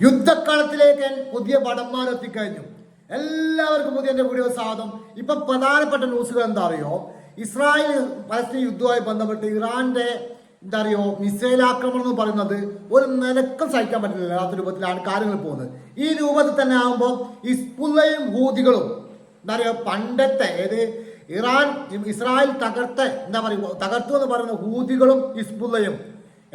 യുദ്ധക്കളത്തിലേക്ക് പുതിയ ഭടന്മാരെത്തിക്കഴിഞ്ഞു എല്ലാവർക്കും പുതിയ എന്റെ വീഡിയോ സാധം ഇപ്പൊ പ്രധാനപ്പെട്ട ന്യൂസുകൾ എന്താ അറിയോ ഇസ്രായേൽ പലസ്തീൻ യുദ്ധവുമായി ബന്ധപ്പെട്ട് ഇറാന്റെ എന്താ അറിയോ മിസൈൽ ആക്രമണം എന്ന് പറയുന്നത് ഒരു നിലക്കും സഹിക്കാൻ പറ്റില്ല അല്ലാത്ത രൂപത്തിലാണ് കാര്യങ്ങൾ പോകുന്നത്. ഈ രൂപത്തിൽ തന്നെ ആകുമ്പോൾ ഇസ്പുള്ളയും ഹൂതികളും എന്താ പറയുക പണ്ടത്തെ ഏത് ഇറാൻ ഇസ്രായേൽ തകർത്ത എന്താ പറയുക തകർത്തു എന്ന് പറയുന്ന ഹൂതികളും ഇസ്ബുള്ളയും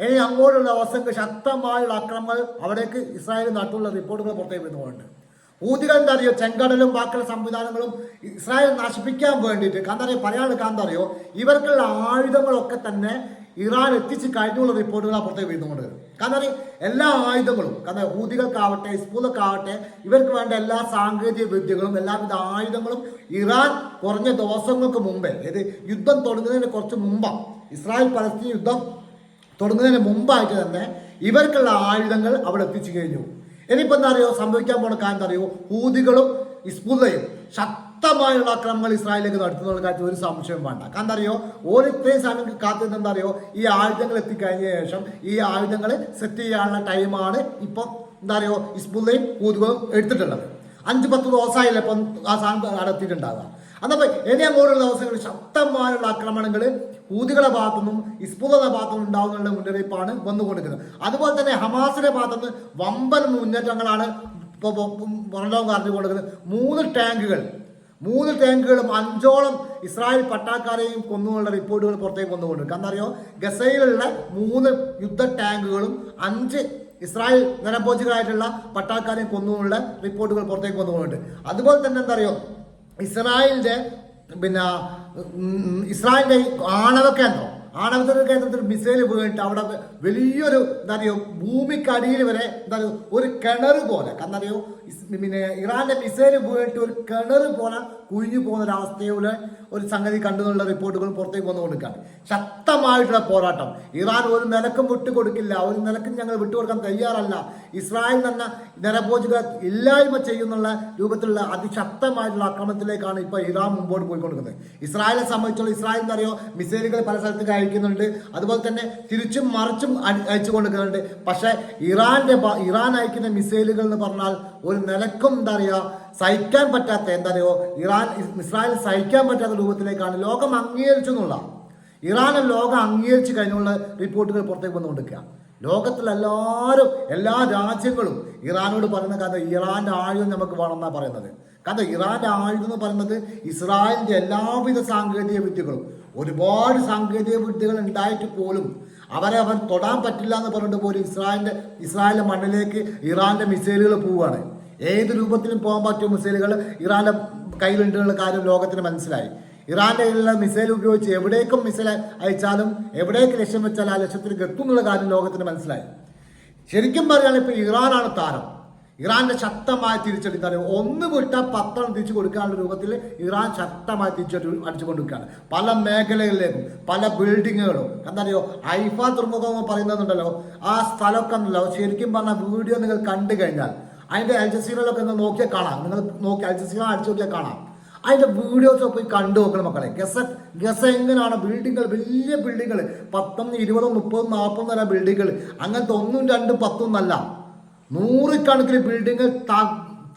ഇനി അങ്ങോട്ടുള്ള അവസ്ഥക്ക് ശക്തമായുള്ള അക്രമങ്ങൾ അവിടേക്ക് ഇസ്രായേൽ നാട്ടിലുള്ള റിപ്പോർട്ടുകൾ പുറത്തേക്ക് വരുന്നുണ്ട്. ഊതികൾ എന്താ അറിയോ? ചെങ്കടലും ബാക്കിയുള്ള സംവിധാനങ്ങളും ഇസ്രായേൽ നശിപ്പിക്കാൻ വേണ്ടിയിട്ട്. കാരണം അറിയോ? പറയാനെടുക്കാൻ എന്താ കാന്തറിയോ ഇവർക്കുള്ള ആയുധങ്ങളൊക്കെ തന്നെ ഇറാൻ എത്തിച്ച് കഴിഞ്ഞുള്ള റിപ്പോർട്ടുകൾ അപ്പുറത്തേക്ക് വരുന്നുണ്ട്. കാരണം അറിയോ? എല്ലാ ആയുധങ്ങളും കാരണം ഊതികൾക്കാവട്ടെ ഇസ്പൂലൊക്കാവട്ടെ ഇവർക്ക് വേണ്ട എല്ലാ സാങ്കേതിക വിദ്യകളും എല്ലാവിധ ആയുധങ്ങളും ഇറാൻ കുറഞ്ഞ ദിവസങ്ങൾക്ക് മുമ്പേ അതായത് യുദ്ധം തുടങ്ങുന്നതിന് കുറച്ച് മുമ്പാണ് ഇസ്രായേൽ പലസ്തീൻ യുദ്ധം തുടങ്ങുന്നതിന് മുമ്പായിട്ട് തന്നെ ഇവർക്കുള്ള ആയുധങ്ങൾ അവിടെ എത്തിച്ചു കഴിഞ്ഞു. ഇനിയിപ്പോൾ എന്താ അറിയോ? സംഭവിക്കാൻ പോണ കാര്യം അറിയോ? ഹൂതികളും ഇസ്ബുല്ലയും ശക്തമായുള്ള ആക്രമണങ്ങൾ ഇസ്രായേലിലേക്ക് നടത്തുന്നുള്ള കാര്യത്തിൽ ഒരു സംശയം വേണ്ട. കാരണം അറിയോ? ഓരോ ഇത്രയും സമയം കാത്തിരുന്ന് എന്താ അറിയോ? ഈ ആയുധങ്ങൾ എത്തിക്കഴിഞ്ഞ ശേഷം ഈ ആയുധങ്ങൾ സെറ്റ് ചെയ്യാനുള്ള ടൈമാണ് ഇപ്പം എന്താ അറിയോ? ഇസ്ബുല്ലയും ഹൂതികളും എടുത്തിട്ടുള്ളത്. അഞ്ച് പത്ത് ദിവസമായില്ല ഇപ്പം ആ സാധനം നടത്തിയിട്ടുണ്ടാകുക അതപ്പോ ഇനി അങ്ങോട്ടുള്ള ദിവസങ്ങളിൽ ശക്തമായുള്ള ആക്രമണങ്ങൾ ഊതികളുടെ ഭാഗത്തുനിന്നും ഇസ്ബുദയുടെ ഭാഗത്തുനിന്നും ഉണ്ടാകുന്നുള്ള മുന്നറിയിപ്പാണ് വന്നുകൊണ്ടിരിക്കുന്നത്. അതുപോലെ തന്നെ ഹമാസിന്റെ ഭാഗത്തുനിന്ന് വമ്പൻ മുന്നേറ്റങ്ങളാണ് ഇപ്പോൾ പുറലോകം അറിഞ്ഞുകൊണ്ടിരിക്കുന്നത് മൂന്ന് ടാങ്കുകൾ മൂന്ന് ടാങ്കുകളും അഞ്ചോളം ഇസ്രായേൽ പട്ടാക്കാരെയും കൊന്നുകൊണ്ടുള്ള റിപ്പോർട്ടുകൾ പുറത്തേക്ക് വന്നുകൊണ്ടിരിക്കും എന്നറിയോ ഗസയിലുള്ള മൂന്ന് യുദ്ധ ടാങ്കുകളും അഞ്ച് ഇസ്രായേൽ നിരഭോജികളായിട്ടുള്ള പട്ടാക്കാരെയും കൊന്നുകൊണ്ടുള്ള റിപ്പോർട്ടുകൾ പുറത്തേക്ക് വന്നുകൊണ്ടുണ്ട് അതുപോലെ തന്നെ എന്താ അറിയോ ഇസ്രായേലിന്റെ പിന്നെ ഇസ്രായേലിന്റെ ആണവ കേന്ദ്രം. ആണവ കേന്ദ്രത്തിൽ മിസൈൽ വീണിട്ട് അവിടെ വലിയൊരു എന്താ പറയുക ഭൂമിക്കടിയിൽ വരെ എന്താ പറയുക ഒരു കിണർ പോലെ. കാരണം അറിയോ പിന്നെ ഇറാന്റെ മിസൈൽ വീണിട്ട് ഒരു കിണർ പോലെ കുഴിഞ്ഞു പോകുന്ന ഒരു അവസ്ഥയിലെ ഒരു സംഗതി കണ്ടു എന്നുള്ള റിപ്പോർട്ടുകൾ പുറത്തേക്ക് വന്നുകൊണ്ടിരിക്കുകയാണ്. ശക്തമായിട്ടുള്ള പോരാട്ടം. ഇറാൻ ഒരു നിലക്കും വിട്ടുകൊടുക്കില്ല. ഒരു നിലക്കും ഞങ്ങൾ വിട്ടുകൊടുക്കാൻ തയ്യാറല്ല. ഇസ്രായേൽ എന്ന നിരപോചക ഇല്ലായ്മ ചെയ്യുന്നുള്ള രൂപത്തിലുള്ള അതിശക്തമായിട്ടുള്ള ആക്രമണത്തിലേക്കാണ് ഇപ്പോൾ ഇറാൻ മുമ്പോട്ട് പോയിക്കൊണ്ടിരിക്കുന്നത്. ഇസ്രായേലിനെ സംബന്ധിച്ചുള്ള ഇസ്രായേൽ എന്നറിയോ മിസൈലുകൾ പല സ്ഥലത്തേക്ക് അയക്കുന്നുണ്ട്. അതുപോലെ തന്നെ തിരിച്ചും മറിച്ചും അയച്ചു കൊടുക്കുന്നുണ്ട്. പക്ഷേ ഇറാന്റെ ഇറാൻ അയക്കുന്ന മിസൈലുകൾ എന്ന് പറഞ്ഞാൽ ഒരു നിലക്കും എന്താ പറയുക സഹിക്കാൻ പറ്റാത്ത എന്താ പറയുക ഇറാൻ ഇസ്രായേൽ സഹിക്കാൻ പറ്റാത്ത രൂപത്തിലേക്കാണ് ലോകം അംഗീകരിച്ചു എന്നുള്ള. ഇറാനെ ലോകം അംഗീകരിച്ചു കഴിഞ്ഞുള്ള റിപ്പോർട്ടുകൾ പുറത്തേക്ക് വന്നുകൊണ്ടിരിക്കുക. ലോകത്തിലെല്ലാവരും എല്ലാ രാജ്യങ്ങളും ഇറാനോട് പറയുന്ന കാരണം ഇറാന്റെ ആയുധം നമുക്ക് വേണമെന്നാണ് പറയുന്നത്. കാരണം ഇറാൻ ആയുധം എന്ന് പറയുന്നത് ഇസ്രായേലിന്റെ എല്ലാവിധ സാങ്കേതിക വിദ്യകളും. ഒരുപാട് സാങ്കേതിക വിദ്യകൾ ഉണ്ടായിട്ട് പോലും അവരെ അവൻ തൊടാൻ പറ്റില്ല എന്ന് പറഞ്ഞിട്ട് പോലും ഇസ്രായേലിന്റെ ഇസ്രായേലിന്റെ മണ്ണിലേക്ക് ഇറാന്റെ മിസൈലുകൾ പോവുകയാണ്. ഏത് രൂപത്തിലും പോകാൻ പറ്റിയ മിസൈലുകൾ ഇറാന്റെ കയ്യിലുണ്ടെന്നുള്ള കാര്യം ലോകത്തിന് മനസ്സിലായി. ഇറാന്റെ കയ്യിലുള്ള മിസൈൽ ഉപയോഗിച്ച് എവിടേക്കും മിസൈൽ അയച്ചാലും എവിടേക്ക് ലക്ഷ്യം വെച്ചാൽ ആ ലക്ഷ്യത്തിലേക്ക് എത്തും എന്നുള്ള കാര്യം ലോകത്തിന് മനസ്സിലായി. ശരിക്കും പറയുകയാണെങ്കിൽ ഇപ്പൊ ഇറാനാണ് താരം. ഇറാന്റെ ശക്തമായ തിരിച്ചടി തന്നെ ഒന്ന് വിട്ടാൽ പത്തെണ്ണം തിരിച്ചു കൊടുക്കാനുള്ള രൂപത്തിൽ ഇറാൻ ശക്തമായി തിരിച്ചടി അടിച്ചുകൊണ്ടിരിക്കുകയാണ്. പല മേഖലകളിലേക്കും പല ബിൽഡിങ്ങുകളും എന്താ അറിയോ ഐഫ തുറമുഖം പറയുന്നുണ്ടല്ലോ ആ സ്ഥലമൊക്കെ ഉണ്ടല്ലോ. ശരിക്കും പറഞ്ഞ വീഡിയോ നിങ്ങൾ കണ്ടു കഴിഞ്ഞാൽ അതിന്റെ അൽ ജസീറയിലൊക്കെ ഒന്ന് നോക്കിയാൽ കാണാം. നിങ്ങൾ നോക്കി അൽജസീറ അടിച്ചു നോക്കിയാൽ കാണാം. അതിന്റെ വീഡിയോസ് പോയി കണ്ടു നോക്കണം മക്കളെ. ഗസ ഗസ എങ്ങനെയാണ് ബിൽഡിങ്ങുകൾ വലിയ ബിൽഡിങ്ങുകൾ പത്തൊന്ന് ഇരുപതും മുപ്പതും നാൽപ്പതും വരെ ബിൽഡിങ്ങുകൾ അങ്ങനത്തെ ഒന്നും രണ്ടും പത്തും നൂറുകണക്കിന് ബിൽഡിങ്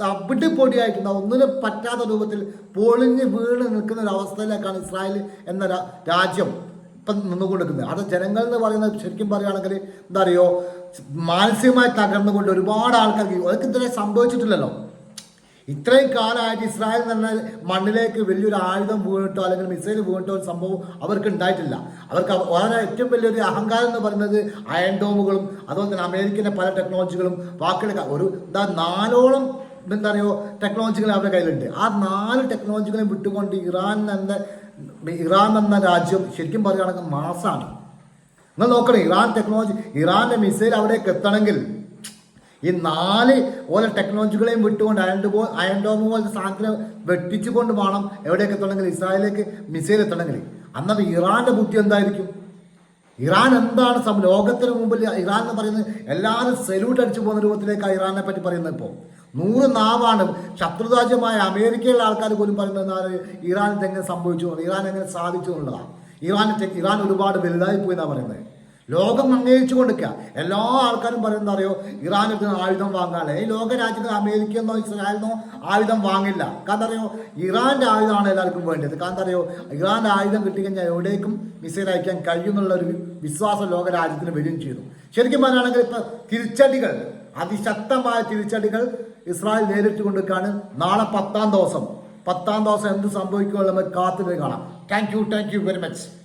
തവിട്ട് പൊടിയായിട്ടുണ്ട് ഒന്നിനും പറ്റാത്ത രൂപത്തിൽ പൊളിഞ്ഞ് വീണ് നിൽക്കുന്ന ഒരു അവസ്ഥയിലേക്കാണ് ഇസ്രായേൽ എന്ന രാജ്യം ഇപ്പം നിന്നുകൊണ്ടിരിക്കുന്നത്. അത് ജനങ്ങൾ എന്ന് പറയുന്നത് ശരിക്കും പറയുകയാണെങ്കിൽ എന്താ പറയുക മാനസികമായി തകർന്നുകൊണ്ട് ഒരുപാട് ആൾക്കാർക്ക് ഇതുവരെ സംഭവിച്ചിട്ടില്ലല്ലോ. ഇത്രയും കാലമായിട്ട് ഇസ്രായേൽ എന്ന മണ്ണിലേക്ക് വലിയൊരു ആയുധം വീണിട്ടോ അല്ലെങ്കിൽ മിസൈൽ വീണിട്ടോ ഒരു സംഭവം അവർക്ക് ഉണ്ടായിട്ടില്ല. അവർക്ക് അവ- വളരെ ഏറ്റവും വലിയൊരു അഹങ്കാരം എന്ന് പറയുന്നത് അയൺ ഡോമുകളും അതുപോലെ തന്നെ അമേരിക്കന്റെ പല ടെക്നോളജികളും ബാക്കിയുള്ള ഒരു എന്താ നാലോളം എന്താ പറയുക ടെക്നോളജികൾ അവരുടെ കയ്യിലുണ്ട്. ആ നാല് ടെക്നോളജികളും വിട്ടുകൊണ്ട് ഇറാൻ എന്ന ഇറാൻ എന്ന രാജ്യം ശരിക്കും പറയുകയാണെങ്കിൽ മാസാണ്. നിങ്ങൾ നോക്കണം ഇറാൻ ടെക്നോളജി ഇറാന്റെ മിസൈൽ അവിടേക്ക് എത്തണമെങ്കിൽ ഈ നാല് ഓരോ ടെക്നോളജികളെയും വിട്ടുകൊണ്ട് അയൺ ബോ അയൺ ഡോമ് പോലത്തെ സാധനത്തിനെ വെട്ടിച്ചുകൊണ്ട് വേണം എവിടെയൊക്കെ എത്തണമെങ്കിൽ ഇസ്രായേലിലേക്ക് മിസൈൽ എത്തണമെങ്കിൽ. അന്നപ്പോൾ ഇറാന്റെ ബുദ്ധി എന്തായിരിക്കും? ഇറാൻ എന്താണ് സം ലോകത്തിന് മുമ്പിൽ ഇറാൻ എന്ന് പറയുന്നത് എല്ലാവരും സെല്യൂട്ട് അടിച്ചു പോകുന്ന രൂപത്തിലേക്കാണ് ഇറാനെ പറ്റി പറയുന്നത് ഇപ്പോൾ നൂറ് നാവാണ് ശത്രുരാജ്യമായ അമേരിക്കയിലെ ആൾക്കാർ പോലും പറയുന്നത് ഇറാൻ എങ്ങനെ സംഭവിച്ചു? ഇറാൻ എങ്ങനെ സാധിച്ചു എന്നുള്ളതാണ് ഇറാൻ ഇറാൻ ഒരുപാട് വലുതായി പോയി എന്നാണ് പറയുന്നത്. ലോകം അംഗീകരിച്ചു കൊടുക്കുക എല്ലാ ആൾക്കാരും പറയുന്നത് അറിയോ? ഇറാനിൽ ആയുധം വാങ്ങാല്ലേ ഈ ലോക രാജ്യങ്ങൾ അമേരിക്കയെന്നോ ഇസ്രായേലിനോ ആയുധം വാങ്ങില്ല. കാരണം അറിയോ ഇറാന്റെ ആയുധമാണ് എല്ലാവർക്കും വേണ്ടത്. കാരണം അറിയോ ഇറാന്റെ ആയുധം കിട്ടിക്കഴിഞ്ഞാൽ എവിടേക്കും മിസൈൽ അയക്കാൻ കഴിയുന്നുള്ള ഒരു വിശ്വാസം ലോക രാജ്യത്തിന് വരികയും ചെയ്തു. ശരിക്കും പറയുകയാണെങ്കിൽ ഇപ്പൊ തിരിച്ചടികൾ അതിശക്തമായ തിരിച്ചടികൾ ഇസ്രായേൽ നേരിട്ട് കൊണ്ടിരിക്കുകയാണ് നാളെ പത്താം ദിവസം. പത്താം ദിവസം എന്ത് സംഭവിക്കുമെന്ന് നമുക്ക് കാത്തിട്ട് കാണാം. Thank you thank you very much